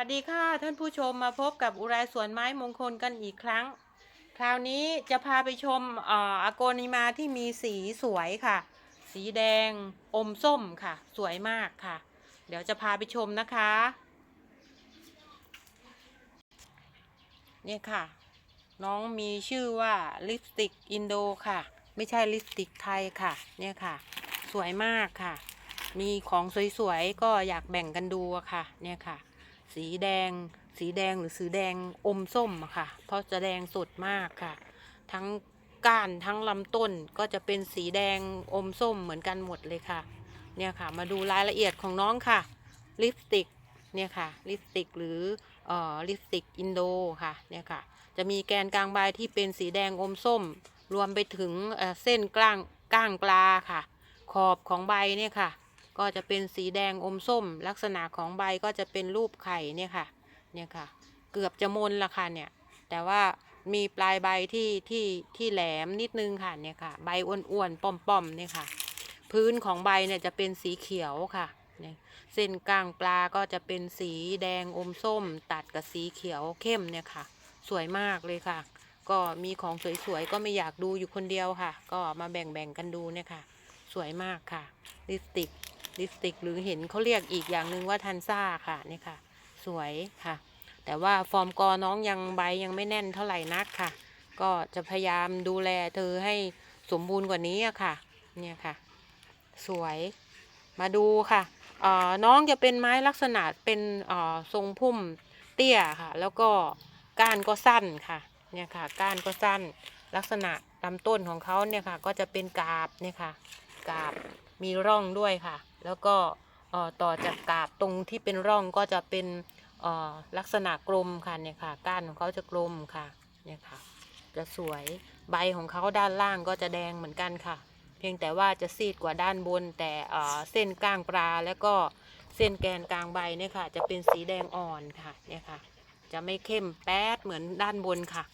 วัสดีค่ะท่านผู้ชมมาพบกับอุไรสวนไม้มงคลกันอีกครั้ง คราวนี้จะพาไปชมออโกนิมาที่มีสีสวยค่ะ สีแดงอมส้มค่ะ สวยมากค่ะ เดี๋ยวจะพาไปชมนะคะ เนี่ยค่ะ น้องมีชื่อว่าลิปสติกอินโดค่ะ ไม่ใช่ลิปสติกไทยค่ะ เนี่ยค่ะ สวยมากค่ะ มีของสวยๆก็อยากแบ่งกันดูค่ะ เนี่ยค่ะ สีแดง สีแดงหรือสีแดงอมส้มอะค่ะ เพราะจะแดงสดมากค่ะ ทั้งก้านทั้งลำต้นก็จะเป็นสีแดงอมส้มเหมือนกันหมดเลยค่ะ เนี่ยค่ะ มาดูรายละเอียดของน้องค่ะ ลิปสติก เนี่ยค่ะ ลิปสติกหรือเอ่อลิปสติกอินโดค่ะ เนี่ยค่ะ จะมีแกนกลางใบที่เป็นสีแดงอมส้ม รวมไปถึงเเส้นกลางก้างปลาค่ะ ขอบของใบเนี่ยค่ะ ก็จะเป็นสีแดงอมส้ม ลักษณะของใบก็จะเป็นรูปไข่เนี่ยค่ะ เนี่ยค่ะ เกือบจะมนละค่ะเนี่ย แต่ว่ามีปลายใบที่ที่ที่แหลมนิดนึงค่ะเนี่ยค่ะ ใบอ้วนๆป้อมๆเนี่ยค่ะ พื้นของใบเนี่ยจะเป็นสีเขียวค่ะเนี่ยเส้นกลางปลาก็จะเป็นสีแดงอมส้ม ตัดกับสีเขียวเข้มเนี่ยค่ะ สวยมากเลยค่ะ ก็มีของสวยๆก็ไม่อยากดูอยู่คนเดียวค่ะ ก็มาแบ่งๆกันดูเนี่ยค่ะ สวยมากค่ะลิปสติก ลิปสติกหรือเห็นเขาเรียกอีกอย่างหนึ่งว่าทันซ่าค่ะนี่ค่ะ สวยค่ะ แต่ว่าฟอร์มกอน้องยังใบยังไม่แน่นเท่าไหร่นักค่ะ ก็จะพยายามดูแลเธอให้สมบูรณ์กว่านี้ค่ะ เนี่ยค่ะ สวยมาดูค่ะเอ่อน้องจะเป็นไม้ลักษณะเป็นเอ่อทรงพุ่มเตี้ยค่ะ แล้วก็ก้านก็สั้นค่ะเนี่ยค่ะ ก้านก็สั้นลักษณะลำต้นของเขาเนี่ยค่ะ ก็จะเป็นกาบเนี่ยค่ะ กาบมีร่องด้วยค่ะ แล้วก็ต่อจากกาบตรงที่เป็นร่องก็จะเป็นลักษณะกลมค่ะเนี่ยค่ะ ก้านของเขาจะกลมค่ะเนี่ยค่ะ จะสวยใบของเขาด้านล่างก็จะแดงเหมือนกันค่ะ เพียงแต่ว่าจะซีดกว่าด้านบน แต่เส้นก้างปลาแล้วก็เส้นแกนกลางใบเนี่ยค่ะ จะเป็นสีแดงอ่อนค่ะเนี่ยค่ะ จะไม่เข้มแป๊ดเหมือนด้านบนค่ะ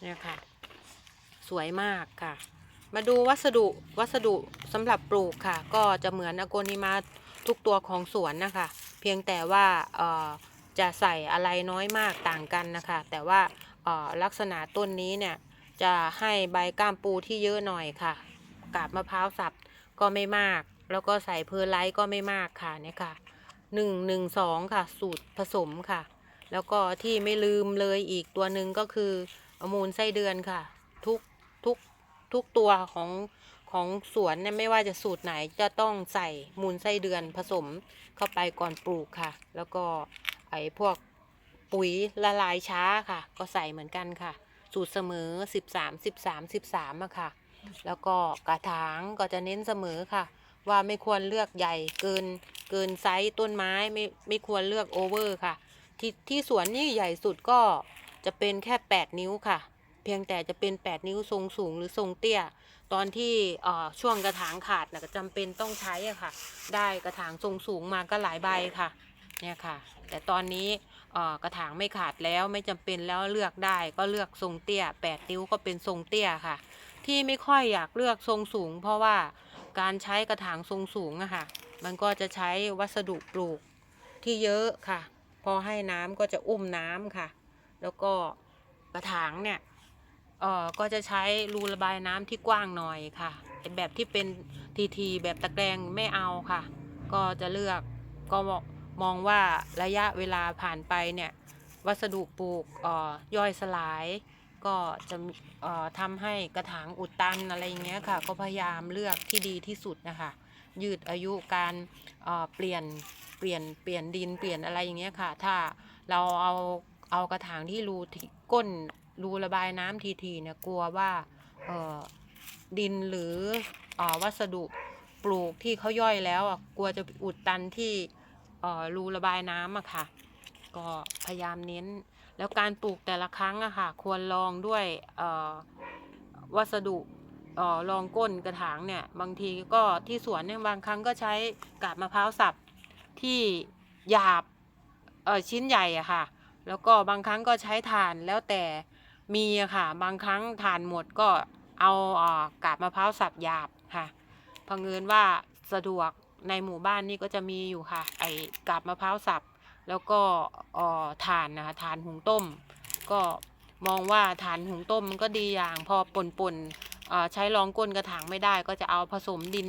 เนี่ยค่ะ สวยมากค่ะ มาดูวัสดุวัสดุสำหรับปลูกค่ะ ก็จะเหมือนอโกนิมาทุกตัวของสวนนะคะ เพียงแต่ว่าจะใส่อะไรน้อยมากต่างกันนะคะ แต่ว่าลักษณะต้นนี้เนี่ยจะให้ใบก้ามปูที่เยอะหน่อยค่ะ กาบมะพร้าวสับก็ไม่มาก แล้วก็ใส่เพอร์ไลท์ก็ไม่มากค่ะเนี่ยค่ะหนึ่งหนึ่งสองค่ะ สูตรผสมค่ะ แล้วก็ที่ไม่ลืมเลยอีกตัวหนึ่งก็คือมูลไส้เดือนค่ะ ทุก ทุกตัวของของสวนเนี่ยไม่ว่าจะสูตรไหนจะต้องใส่มูลไส้เดือนผสมเข้าไปก่อนปลูกค่ะ แล้วก็ไอ้พวกปุ๋ยละลายช้าค่ะ ก็ใส่เหมือนกันค่ะ สูตรเสมอ 13 13 13อะค่ะ แล้วก็กระถางก็จะเน้นเสมอค่ะ ว่าไม่ควรเลือกใหญ่เกินเกินไซส์ต้นไม้ไม่ไม่ควรเลือกโอเวอร์ค่ะ ที่ที่สวนนี่ใหญ่สุดก็จะเป็นแค่ 8 นิ้วค่ะ เพียงแต่จะเป็น 8 นิ้วทรงสูงหรือทรงเตี้ย ตอนที่ช่วงกระถางขาดนะก็จำเป็นต้องใช้อะค่ะ ได้กระถางทรงสูงมาก็หลายใบค่ะเนี่ยค่ะ แต่ตอนนี้กระถางไม่ขาดแล้วไม่จำเป็นแล้วเลือกได้ก็เลือกทรงเตี้ย 8 นิ้วก็เป็นทรงเตี้ยค่ะ ที่ไม่ค่อยอยากเลือกทรงสูง เพราะว่าการใช้กระถางทรงสูงอะค่ะ มันก็จะใช้วัสดุปลูกที่เยอะค่ะ พอให้น้ำก็จะอุ้มน้ำค่ะ แล้วก็กระถางเนี่ย เอ่อก็จะใช้รูระบายน้ำที่กว้างหน่อยค่ะแบบที่เป็นทีทีแบบตะแกรงไม่เอาค่ะ ก็จะเลือกก็มองว่าระยะเวลาผ่านไปเนี่ยวัสดุปลูกอ่อย่อยสลาย ก็จะเอ่อทำให้กระถางอุดตันอะไรอย่างเงี้ยค่ะ ก็พยายามเลือกที่ดีที่สุดนะคะ ยืดอายุการเอ่อเปลี่ยนเปลี่ยนเปลี่ยนดินเปลี่ยนอะไรอย่างเงี้ยค่ะ ถ้าเราเอาเอากระถางที่รูที่ก้น รูระบายน้ำทีๆเนี่ยกลัวว่าเออดินหรืออวัสดุปลูกที่เขาย่อยแล้วอะกลัวจะอุดตันที่เออรูระบายน้ำอะค่ะ ก็พยายามเน้น แล้วการปลูกแต่ละครั้งอะค่ะ ควรลองด้วยเออวัสดุเอ่อรองก้นกระถางเนี่ย บางทีก็ที่สวนเนี่ยบางครั้งก็ใช้กาบมะพร้าวสับที่หยาบเออชิ้นใหญ่อะค่ะ แล้วก็บางครั้งก็ใช้ถ่านแล้วแต่ มีค่ะ บางครั้งถ่านหมดก็เอาเอ่อกาบมะพร้าวสับหยาบค่ะพึงเอิญว่าสะดวกในหมู่บ้านนี่ก็จะมีอยู่ค่ะ ไอ้กาบมะพร้าวสับ แล้วก็เอ่อถ่านนะคะถ่านหุงต้ม ก็มองว่าถ่านหุงต้มมันก็ดีอย่างพอป่นๆเอ่อใช้รองก้นกระถางไม่ได้ ก็จะเอาผสมดิน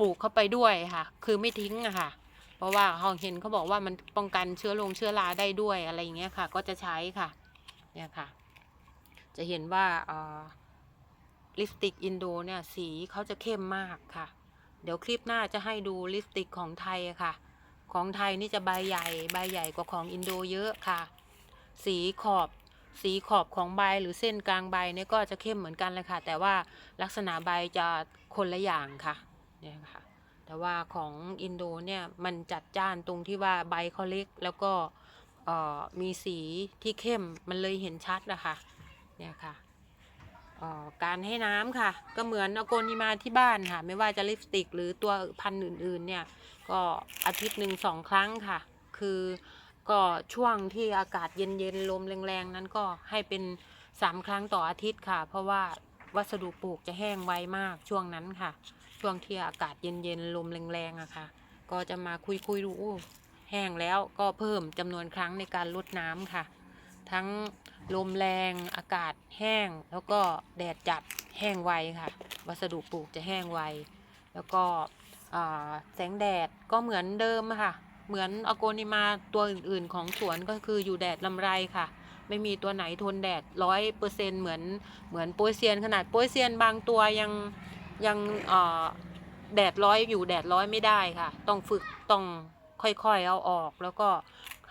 ปลูกเข้าไปด้วยค่ะ คือไม่ทิ้งอะค่ะ เพราะว่าเขาเห็นเขาบอกว่ามันป้องกันเชื้อลงเชื้อราได้ด้วยอะไรอย่างเงี้ยค่ะ ก็จะใช้ค่ะ เนี่ยค่ะ จะเห็นว่าลิปสติกอินโดเนี่ยสีเขาจะเข้มมากค่ะ เดี๋ยวคลิปหน้าจะให้ดูลิปสติกของไทยค่ะ ของไทยนี่จะใบใหญ่ใบใหญ่กว่าของอินโดเยอะค่ะ สีขอบสีขอบของใบหรือเส้นกลางใบเนี่ยก็จะเข้มเหมือนกันเลยค่ะ แต่ว่าลักษณะใบจะคนละอย่างค่ะเนี่ยค่ะ แต่ว่าของอินโดเนี่ยมันจัดจ้านตรงที่ว่าใบเขาเล็กแล้วก็มีสีที่เข้มมันเลยเห็นชัดนะคะ เนี่ยค่ะการให้น้ำค่ะ ก็เหมือนเอาโกนิมาที่บ้านค่ะ ไม่ว่าจะลิปสติก หรือตัวพันธุ์อื่นๆเนี่ยก็อาทิตย์หนึ่งสองครั้งค่ะ คือก็ช่วงที่อากาศเย็นๆลมแรงๆ นั้นก็ให้เป็นสามครั้งต่ออาทิตย์ค่ะ เพราะว่าวัสดุปลูกจะแห้งไวมากช่วงนั้นค่ะ ช่วงที่อากาศเย็นๆลมแรงๆอะค่ะ ก็จะมาคุยๆดูแห้งแล้วก็เพิ่มจำนวนครั้งในการลดน้ำค่ะ ทั้งลมแรงอากาศแห้ง แล้วก็แดดจัดแห้งไวค่ะ วัสดุปลูกจะแห้งไว แล้วก็แสงแดดก็เหมือนเดิมค่ะ เหมือนอโกนิมาตัวอื่นๆ ของสวนก็คืออยู่แดดลำไรค่ะ ไม่มีตัวไหนทนแดดร้อยเปอร์เซ็นเหมือนเหมือนโปยเซียนขนาดโปยเซียนบางตัวยังยังแดดร้อยอยู่แดดร้อยไม่ได้ค่ะ ต้องฝึกต้องค่อยๆเอาออกแล้วก็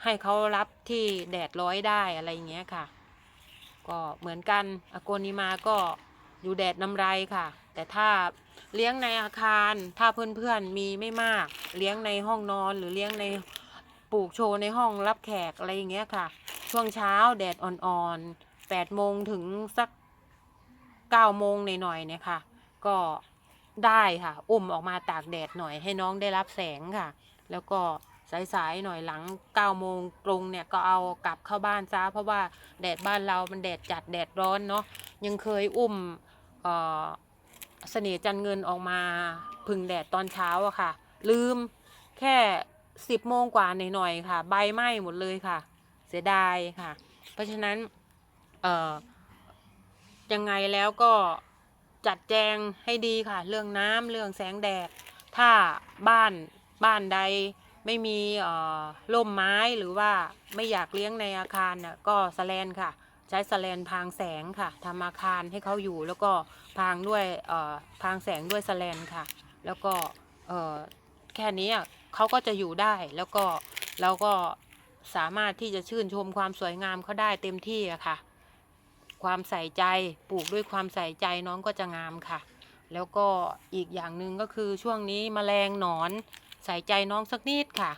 ให้เขารับที่แดดร้อยได้อะไรอย่างเงี้ยค่ะ ก็เหมือนกันอโกนิมาก็อยู่แดดน้ำไรค่ะ แต่ถ้าเลี้ยงในอาคารถ้าเพื่อนๆมีไม่มาก เลี้ยงในห้องนอนหรือเลี้ยงในปลูกโชว์ในห้องรับแขกอะไรอย่างเงี้ยค่ะ ช่วงเช้าแดดอ่อนๆแปดโมงถึงสักเก้าโมงหน่อยๆเนี่ยค่ะ ก็ได้ค่ะ อุ้มออกมาตากแดดหน่อยให้น้องได้รับแสงค่ะ แล้วก็ สายๆหน่อยหลังเก้าโมงตรงเนี่ยก็เอากลับเข้าบ้านซะเพราะว่าแดดบ้านเรามันแดดจัดแดดร้อนเนาะยังเคยอุ้มเออเสน่ห์จันเงินออกมาพึ่งแดดตอนเช้าอะค่ะ ลืมแค่สิบโมงกว่าหน่อยๆค่ะ ใบไหม้หมดเลยค่ะ เสียดายค่ะ เพราะฉะนั้นเออยังไงแล้วก็จัดแจงให้ดีค่ะ เรื่องน้ำเรื่องแสงแดด ถ้าบ้านบ้านใด ไม่มีร่มไม้หรือว่าไม่อยากเลี้ยงในอาคารน่ะก็สแลนค่ะ ใช้สแลนพรางแสงค่ะทำอาคารให้เขาอยู่ แล้วก็พรางด้วยพรางแสงด้วยสแลนค่ะ แล้วก็แค่นี้เขาก็จะอยู่ได้แล้วก็เราก็สามารถที่จะชื่นชมความสวยงามเขาได้เต็มที่อะค่ะ ความใส่ใจปลูกด้วยความใส่ใจน้องก็จะงามค่ะ แล้วก็อีกอย่างหนึ่งก็คือช่วงนี้แมลงหนอน ใส่ใจน้องสักนิดค่ะ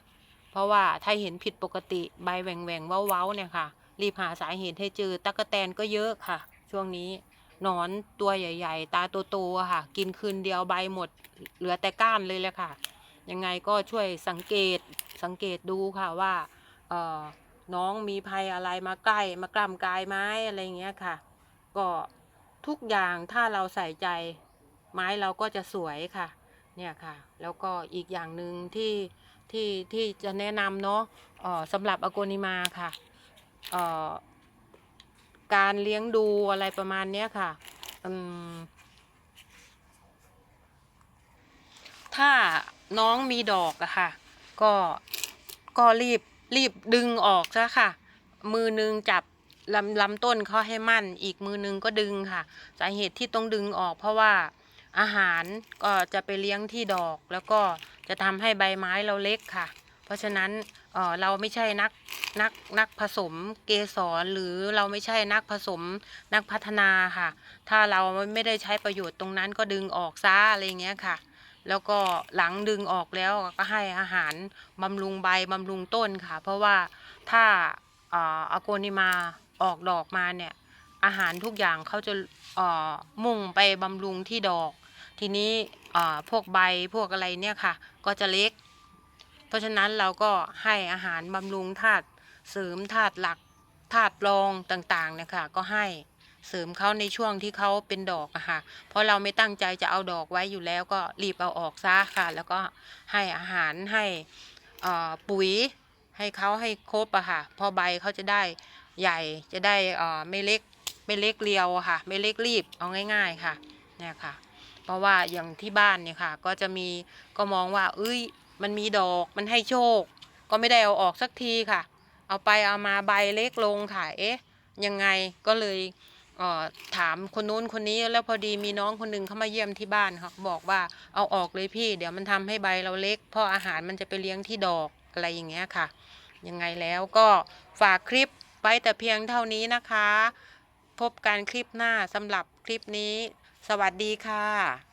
เพราะว่าถ้าเห็นผิดปกติใบแหว่งแหว่งเว้าเว้าเนี่ยค่ะ รีบหาสาเหตุให้เจอตั๊กแตนก็เยอะค่ะ ช่วงนี้หนอนตัวใหญ่ ๆ ตาโตๆค่ะ กินคืนเดียวใบหมด เหลือแต่ก้านเลยแหละค่ะ ยังไงก็ช่วยสังเกตสังเกตดูค่ะว่าเออน้องมีภัยอะไรมาใกล้มากล้ำกายไหม้อะไรเงี้ยค่ะ ก็ทุกอย่างถ้าเราใส่ใจ ไม้เราก็จะสวยค่ะ เนี่ยค่ะ แล้วก็อีกอย่างหนึ่งที่ที่ที่จะแนะนำเนาะสำหรับอโกนิมาค่ะการเลี้ยงดูอะไรประมาณเนี้ยค่ะถ้าน้องมีดอกอะค่ะ ก็ก็รีบรีบดึงออกซะค่ะ มือนึงจับลำลำต้นเขาให้มั่น อีกมือนึงก็ดึงค่ะ สาเหตุที่ต้องดึงออกเพราะว่า อาหารก็จะไปเลี้ยงที่ดอก แล้วก็จะทำให้ใบไม้เราเล็กค่ะ เพราะฉะนั้นเเราไม่ใช่นักนักนักผสมเกสรหรือเราไม่ใช่นักผสมนักพัฒนาค่ะ ถ้าเราไม่ได้ใช้ประโยชน์ตรงนั้นก็ดึงออกซะอะไรเงี้ยค่ะ แล้วก็หลังดึงออกแล้วก็ให้อาหารบำรุงใบบำรุงต้นค่ะ เพราะว่าถ้าอ่ออโกนิมาออกดอกมาเนี่ยอาหารทุกอย่างเขาจะมุ่งไปบำรุงที่ดอก ทีนี้พวกใบพวกอะไรเนี่ยค่ะ ก็จะเล็ก เพราะฉะนั้นเราก็ให้อาหารบำรุงธาตุเสริมธาตุหลักธาตุรองต่างๆเนี่ยค่ะก็ให้เสริมเขาในช่วงที่เขาเป็นดอกอะค่ะ เพราะเราไม่ตั้งใจจะเอาดอกไว้อยู่แล้วก็รีบเอาออกซะค่ะ แล้วก็ให้อาหารให้ปุ๋ยให้เขาให้ครบอะค่ะ พอใบเขาจะได้ใหญ่จะได้ไม่เล็กไม่เล็กเรียวอะค่ะ ไม่เล็กรีบเอาง่าย ๆค่ะเนี่ยค่ะ เพราะว่าอย่างที่บ้านเนี่ยค่ะ ก็จะมีก็มองว่า เอ้ย มันมีดอกมันให้โชค ก็ไม่ได้เอาออกสักทีค่ะ เอาไปเอามาใบเล็กลงค่ะเอ๊ะยังไงก็เลยเอ่อถามคนนู้นคนนี้แล้วพอดีมีน้องคนหนึงเข้ามาเยี่ยมที่บ้านค่ะบอกว่าเอาออกเลยพี่เดี๋ยวมันทำให้ใบเราเล็กเพราะอาหารมันจะไปเลี้ยงที่ดอกอะไรอย่างเงี้ยค่ะ ยังไงแล้วก็ฝากคลิปไว้แต่เพียงเท่านี้นะคะ พบกันคลิปหน้าสำหรับคลิปนี้ สวัสดีค่ะ